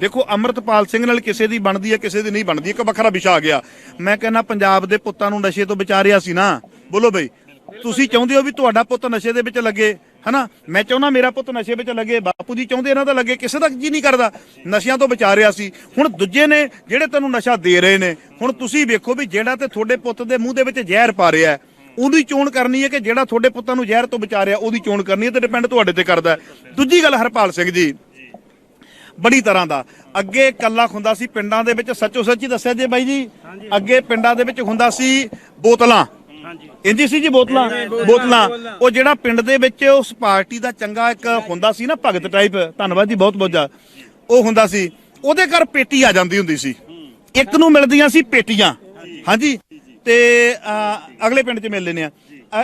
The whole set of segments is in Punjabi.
ਦੇਖੋ ਅਮਰਤਪਾਲ ਸਿੰਘ ਨਾਲ ਕਿਸੇ ਦੀ ਬਣਦੀ ਹੈ ਕਿਸੇ ਦੀ ਨਹੀਂ ਬਣਦੀ। ਇੱਕ ਵੱਖਰਾ ਵਿਸ਼ਾ ਆ ਗਿਆ। ਮੈਂ ਕਹਿੰਦਾ ਪੰਜਾਬ ਦੇ ਪੁੱਤਾਂ ਨੂੰ ਨਸ਼ੇ ਤੋਂ ਬਚਾਰਿਆ ਸੀ ਨਾ। ਬੋਲੋ ਬਈ ਤੁਸੀਂ ਚਾਹੁੰਦੇ ਹੋ ਵੀ ਤੁਹਾਡਾ ਪੁੱਤ ਨਸ਼ੇ ਦੇ ਵਿੱਚ ਲੱਗੇ ਹਨਾ? ਮੈਂ ਚਾਹੁੰਦਾ ਮੇਰਾ ਪੁੱਤ ਨਸ਼ੇ ਵਿੱਚ ਲੱਗੇ ਬਾਪੂ ਜੀ ਚਾਹੁੰਦੇ ਇਹਨਾਂ ਦਾ ਲੱਗੇ ਕਿਸੇ ਦਾ ਜੀ ਨਹੀਂ ਕਰਦਾ। ਨਸ਼ਿਆਂ ਤੋਂ ਬਚਾ ਰਿਹਾ ਸੀ। ਹੁਣ ਦੂਜੇ ਨੇ ਜਿਹੜੇ ਤੈਨੂੰ ਨਸ਼ਾ ਦੇ ਰਹੇ ਨੇ ਹੁਣ ਤੁਸੀਂ ਵੇਖੋ ਵੀ ਜਿਹੜਾ ਤੇ ਤੁਹਾਡੇ ਪੁੱਤ ਦੇ ਮੂੰਹ ਦੇ ਵਿੱਚ ਜ਼ਹਿਰ ਪਾ ਰਿਹਾ ਹੈ, ਉਹਦੀ ਚੋਣ ਕਰਨੀ ਹੈ ਕਿ ਜਿਹੜਾ ਤੁਹਾਡੇ ਪੁੱਤਾਂ ਨੂੰ ਜ਼ਹਿਰ ਤੋਂ ਬਚਾ ਰਿਹਾ ਉਹਦੀ ਚੋਣ ਕਰਨੀ ਹੈ ਤੇ ਡਿਪੈਂਡ ਤੁਹਾਡੇ ਤੇ ਕਰਦਾ ਦੂਜੀ ਗੱਲ ਹਰਪਾਲ ਸਿੰਘ ਜੀ ਬੜੀ ਤਰ੍ਹਾਂ ਦਾ। ਅੱਗੇ ਕੱਲਾ ਹੁੰਦਾ ਸੀ ਪਿੰਡਾਂ ਦੇ ਵਿੱਚ ਸੱਚੋ ਸੱਚੀ ਦੱਸਿਆ ਜੇ ਬਾਈ ਜੀ। ਅੱਗੇ ਪਿੰਡਾਂ ਦੇ ਵਿੱਚ ਹੁੰਦਾ ਸੀ ਬੋਤਲਾਂ। ਇੰਜੀ ਸੀ ਜੀ ਬੋਤਲਾਂ? ਬੋਤਲਾਂ। ਉਹ ਜਿਹੜਾ ਪਿੰਡ ਦੇ ਵਿੱਚ ਉਸ ਪਾਰਟੀ ਦਾ ਚੰਗਾ ਇੱਕ ਹੁੰਦਾ ਸੀ ਨਾ ਭਗਤ ਟਾਈਪ ਧੰਨਵਾਦ ਜੀ ਬਹੁਤ ਬਹੁਤ ਉਹ ਹੁੰਦਾ ਸੀ। ਉਹਦੇ ਘਰ ਪੇਟੀ ਆ ਜਾਂਦੀ ਹੁੰਦੀ ਸੀ। ਇੱਕ ਨੂੰ ਮਿਲਦੀਆਂ ਸੀ ਪੇਟੀਆਂ। ਹਾਂਜੀ। ਤੇ ਅਗਲੇ ਪਿੰਡ 'ਚ ਮਿਲ ਲੈਨੇ ਆ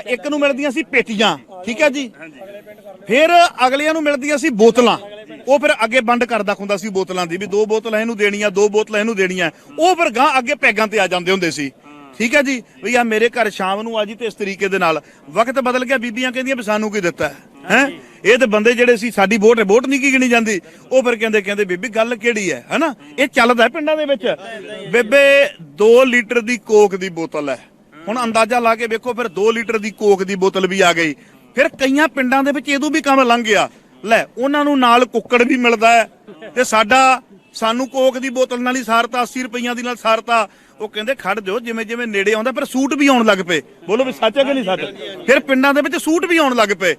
ਇੱਕ ਨੂੰ ਮਿਲਦੀਆਂ ਸੀ ਪੇਟੀਆਂ। ਠੀਕ ਹੈ ਜੀ? ਫਿਰ ਅਗਲਿਆਂ ਨੂੰ ਮਿਲਦੀਆਂ ਸੀ ਬੋਤਲਾਂ। ਉਹ ਫਿਰ ਅੱਗੇ ਵੰਡ ਕਰਦਾ ਹੁੰਦਾ ਸੀ ਬੋਤਲਾਂ ਦੀ ਵੀ ਦੋ ਬੋਤਲਾਂ ਇਹਨੂੰ ਦੇਣੀਆਂ, ਦੋ ਬੋਤਲਾਂ ਇਹਨੂੰ ਦੇਣੀਆਂ। ਉਹ ਫਿਰ ਗਾਂ ਅੱਗੇ ਪੈਗਾਂ ਤੇ ਆ ਜਾਂਦੇ ਹੁੰਦੇ ਸੀ। ਠੀਕ ਹੈ ਜੀ? ਵੀ ਆ ਮੇਰੇ ਘਰ ਸ਼ਾਮ ਨੂੰ ਆ ਜੀ ਤੇ ਇਸ ਤਰੀਕੇ ਦੇ ਨਾਲ। ਵਕਤ ਬਦਲ ਗਿਆ, ਬੀਬੀਆਂ ਕਹਿੰਦੀਆਂ ਵੀ ਸਾਨੂੰ ਕੀ ਦਿੱਤਾ ਹੈ? ਹੈ? ਇਹ ਤੇ ਬੰਦੇ ਜਿਹੜੇ ਸੀ, ਸਾਡੀ ਵੋਟ ਵੋਟ ਨਹੀਂ ਕੀ ਗਿਣੀ ਜਾਂਦੀ। ਉਹ ਫਿਰ ਕਹਿੰਦੇ ਕਹਿੰਦੇ, ਬੀਬੀ ਗੱਲ ਕਿਹੜੀ ਹੈ? ਹਨਾ? ਇਹ ਚੱਲਦਾ ਪਿੰਡਾਂ ਦੇ ਵਿੱਚ। ਬੇਬੇ 2 ਲੀਟਰ ਦੀ ਕੋਕ ਦੀ ਬੋਤਲ ਹੈ। ਹੁਣ ਅੰਦਾਜ਼ਾ ਲਾ ਕੇ ਵੇਖੋ, ਫਿਰ 2 ਲੀਟਰ ਦੀ ਕੋਕ ਦੀ ਬੋਤਲ ਵੀ ਆ ਗਈ। ਫਿਰ ਕਈਆਂ ਪਿੰਡਾਂ ਦੇ ਵਿੱਚ ਇਹਦੋਂ ਵੀ ਕੰਮ ਲੰਘ ਗਿਆ। ਲੈ, ਉਹਨਾਂ ਨੂੰ ਨਾਲ ਕੁੱਕੜ ਵੀ ਮਿਲਦਾ ਹੈ। ਤੇ ਸਾਡਾ, ਸਾਨੂੰ ਕੋਕ ਦੀ ਬੋਤਲ ਨਾਲ ਹੀ ਸਾਰਤਾ 80 ਰੁਪਈਆਂ ਦੀ ਨਾਲ ਸਾਰਤਾ। ਉਹ ਕਹਿੰਦੇ, ਖੜ ਜਾਓ, ਜਿਵੇਂ ਜਿਵੇਂ ਨੇੜੇ ਆਉਂਦਾ ਫਿਰ ਸੂਟ ਵੀ ਆਉਣ ਲੱਗ ਪਏ। ਬੋਲੋ ਵੀ ਸੱਚ ਹੈ ਕਿ ਨਹੀਂ ਸੱਚ? ਫਿਰ ਪਿੰਡਾਂ ਦੇ ਵਿੱਚ ਸੂਟ ਵੀ ਆਉਣ ਲੱਗ ਪਏ।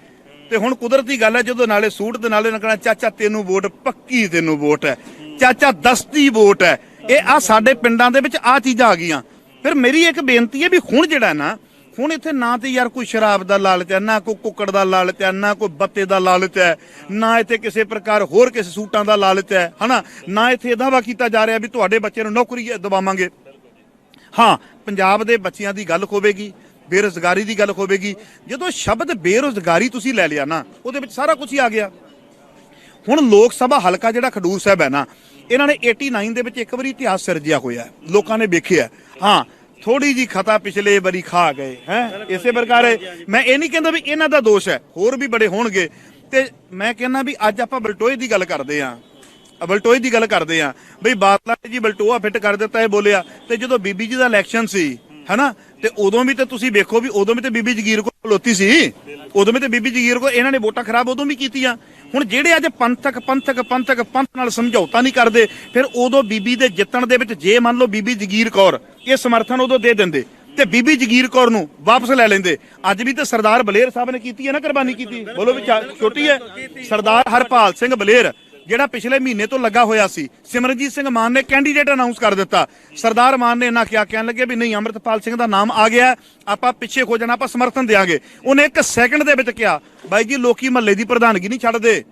ਤੇ ਹੁਣ ਕੁਦਰਤੀ ਗੱਲ ਹੈ, ਜਦੋਂ ਨਾਲੇ ਸੂਟ ਦੇ ਨਾਲੇ ਨਕਣਾ ਚਾਚਾ ਤੈਨੂੰ ਵੋਟ, ਪੱਕੀ ਤੈਨੂੰ ਵੋਟ ਹੈ। ਚਾਚਾ ਦਸਤੀ ਵੋਟ ਹੈ। ਇਹ ਆ ਸਾਡੇ ਪਿੰਡਾਂ ਦੇ ਵਿੱਚ ਆ ਚੀਜ਼ਾਂ ਆ ਗਈਆਂ। ਫਿਰ ਮੇਰੀ ਇੱਕ ਬੇਨਤੀ ਹੈ ਵੀ ਹੁਣ ਜਿਹੜਾ ਨਾ ਹੁਣ ਇੱਥੇ ਨਾ ਤੇ ਯਾਰ ਕੋਈ ਸ਼ਰਾਬ ਦਾ ਲਾਲਚ ਹੈ, ਨਾ ਕੋਈ ਕੁੱਕੜ ਦਾ ਲਾਲਚ ਹੈ, ਨਾ ਕੋਈ ਬੱਤੇ ਦਾ ਲਾਲਚ ਹੈ, ਨਾ ਇੱਥੇ ਕਿਸੇ ਪ੍ਰਕਾਰ ਹੋਰ ਕਿਸੇ ਸੂਟਾਂ ਦਾ ਲਾਲਚ ਹੈ, ਹਨਾ? ਨਾ ਇੱਥੇ ਇਹ ਦਾਵਾ ਕੀਤਾ ਜਾ ਰਿਹਾ ਵੀ ਤੁਹਾਡੇ ਬੱਚੇ ਨੂੰ ਨੌਕਰੀ ਦਵਾਵਾਂਗੇ। ਹਾਂ, ਪੰਜਾਬ ਦੇ ਬੱਚਿਆਂ ਦੀ ਗੱਲ ਹੋਵੇਗੀ ਬੇਰੁਜ਼ਗਾਰੀ ਦੀ ਗੱਲ ਹੋਵੇਗੀ ਜਦੋਂ ਸ਼ਬਦ ਬੇਰੁਜ਼ਗਾਰੀ ਤੁਸੀਂ ਲੈ ਲਿਆ ਨਾ, ਉਹਦੇ ਵਿੱਚ ਸਾਰਾ ਕੁਝ ਹੀ ਆ ਗਿਆ। ਹੁਣ ਲੋਕ ਸਭਾ ਹਲਕਾ ਜਿਹੜਾ ਖਡੂਰ ਸਾਹਿਬ ਹੈ ਨਾ, ਇਹਨਾਂ ਨੇ 89 ਦੇ ਵਿੱਚ ਇੱਕ ਵਾਰੀ ਇਤਿਹਾਸ ਸਿਰਜਿਆ ਹੋਇਆ ਲੋਕਾਂ ਨੇ ਵੇਖਿਆ ਹਾਂ ਥੋੜੀ ਜੀ ਖਤਾ ਪਿਛਲੇ ਵਾਰੀ ਖਾ ਗਏ, ਹੈ? ਇਸੇ ਪ੍ਰਕਾਰ ਮੈਂ ਇਹ ਨਹੀਂ ਕਹਿੰਦਾ ਵੀ ਇਹਨਾਂ ਦਾ ਦੋਸ਼ ਹੈ, ਹੋਰ ਵੀ ਬੜੇ ਹੋਣਗੇ। ਤੇ ਮੈਂ ਕਹਿੰਦਾ ਵੀ ਅੱਜ ਆਪਾਂ ਬਲਟੋਏ ਦੀ ਗੱਲ ਕਰਦੇ ਆਂ। ਬਲਟੋਏ ਦੀ ਗੱਲ ਕਰਦੇ ਆਂ। ਬਈ ਬਾਦਲਾ ਜੀ ਬਲਟੋਆ ਫਿੱਟ ਕਰ ਦਿੱਤਾ, ਇਹ ਬੋਲਿਆ। ਤੇ ਜਦੋਂ ਬੀਬੀ ਜੀ ਦਾ ਇਲੈਕਸ਼ਨ ਸੀ, ਹੈਨਾ? ਤੇ ਉਦੋਂ ਵੀ ਤੇ ਤੁਸੀਂ ਵੇਖੋ ਵੀ ਉਦੋਂ ਵੀ ਤੇ ਬੀਬੀ ਜਗੀਰ ਕੋਲ ਖਲੋਤੀ ਸੀ। ਉਦੋਂ ਵੀ ਤੇ ਬੀਬੀ ਜਗੀਰ ਕੋਲ ਇਹਨਾਂ ਨੇ ਵੋਟਾਂ ਖਰਾਬ ਉਦੋਂ ਵੀ ਕੀਤੀਆਂ। ਹੁਣ ਜਿਹੜੇ ਅੱਜ ਪੰਥਕ ਪੰਥਕ ਪੰਥਕ, ਪੰਥ ਨਾਲ ਸਮਝੌਤਾ ਨਹੀਂ ਕਰਦੇ, ਫਿਰ ਉਦੋਂ ਬੀਬੀ ਦੇ ਜਿੱਤਣ ਦੇ ਵਿੱਚ ਜੇ ਮੰਨ ਲਓ ਬੀਬੀ ਜਗੀਰ ਕੌਰ, ਇਹ ਸਮਰਥਨ ਉਦੋਂ ਦੇ ਦਿੰਦੇ, ਤੇ ਬੀਬੀ ਜਗੀਰ ਕੌਰ ਨੂੰ ਵਾਪਸ ਲੈ ਲੈਂਦੇ। ਅੱਜ ਵੀ ਤੇ ਸਰਦਾਰ ਬਲੇਰ ਸਾਹਿਬ ਨੇ ਕੀਤੀ ਹੈ ਨਾ ਕੁਰਬਾਨੀ ਕੀਤੀ। ਬੋਲੋ ਵੀ ਛੋਟੀ ਹੈ। ਸਰਦਾਰ ਹਰਪਾਲ ਸਿੰਘ ਬਲੇਰ ਜਿਹੜਾ ਪਿਛਲੇ ਮਹੀਨੇ ਤੋਂ ਲੱਗਾ ਹੋਇਆ ਸੀ, ਸਿਮਰਨਜੀਤ ਸਿੰਘ ਮਾਨ ਨੇ ਕੈਂਡੀਡੇਟ ਅਨਾਉਂਸ ਕਰ ਦਿੱਤਾ। ਸਰਦਾਰ ਮਾਨ ਨੇ ਇਹਨਾਂ ਕਿਹਾ, ਕਹਿਣ ਲੱਗੇ ਵੀ ਨਹੀਂ, ਅੰਮ੍ਰਿਤਪਾਲ ਸਿੰਘ ਦਾ ਨਾਮ ਆ ਗਿਆ, ਆਪਾਂ ਪਿੱਛੇ ਹੋ ਜਾਣਾ, ਆਪਾਂ ਸਮਰਥਨ ਦੇਾਂਗੇ ਉਹਨੇ ਇੱਕ ਸੈਕਿੰਡ ਦੇ ਵਿੱਚ ਕਿਹਾ, ਬਾਈ ਜੀ, ਲੋਕੀ ਮਹੱਲੇ ਦੀ ਪ੍ਰਧਾਨਗੀ ਨਹੀਂ ਛੱਡਦੇ।